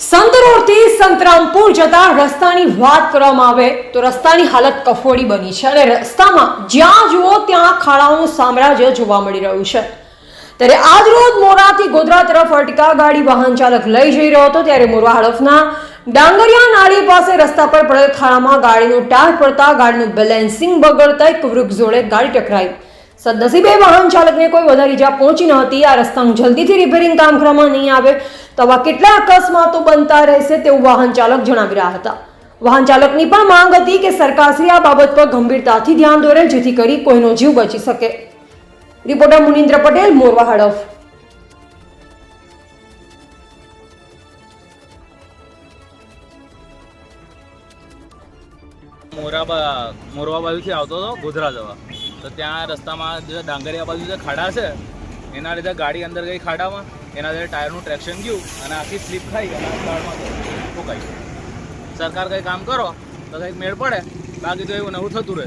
સંત રોડથી સંતરામપુર જતા રસ્તાની વાત કરવામાં આવે તો રસ્તાની હાલત કફોડી બની છે અને રસ્તામાં જ્યાં જુઓ ત્યાં ખાડાઓનું સામ્રાજ્ય જોવા મળી રહ્યું છે. ત્યારે આજ રોજ મોરાથી ગોધરા તરફ અર્ટિકા ગાડી વાહન ચાલક લઈ જઈ રહ્યો હતો ત્યારે મોરવા હડફના ડાંગરિયા નાળી પાસે રસ્તા પર પડેલ ખાડામાં ગાડીનું ટાયર પડતા ગાડીનું બેલેન્સિંગ બગડતા એક વૃક્ષ જોડે ગાડી ટકરાઈ. સદનસીબે વાહન ચાલકને કોઈ વધારે ઈજા પહોંચી ન હતી. આ રસ્તાનું જલ્દીથી રિપેરિંગ કામ કરવામાં નહીં આવે. તો આવા કેટલા અકસ્માતો બનતા રહેશે તેવું વાહન ચાલક જણાવી રહ્યા હતા. વાહન ચાલકની પણ માંગ હતી કે સરકારશ્રી આ બાબત પર ગંભીરતાથી ધ્યાન દોરે, જેથી કરી કોઈનો જીવ બચી શકે. રિપોર્ટર મુનિન્દ્ર પટેલ, મોરવા હડફ. મોરાબા મોરવા બાજુથી આવતો હતો, ગોધરા જવા. તો ત્યાં રસ્તામાં જે ડાંગરિયા બાજુ જે ખાડા છે, એના લીધે ગાડી અંદર ગઈ ખાડામાં. એના લીધે ટાયરનું ટ્રેક્શન ગયું અને આખી સ્લીપ ખાઈ અને ગાડમાં ઠોકાઈ સરકાર કંઈ કામ કરો તો કંઈક મેળ પડે. બાકી તો એવું નવું થતું રહે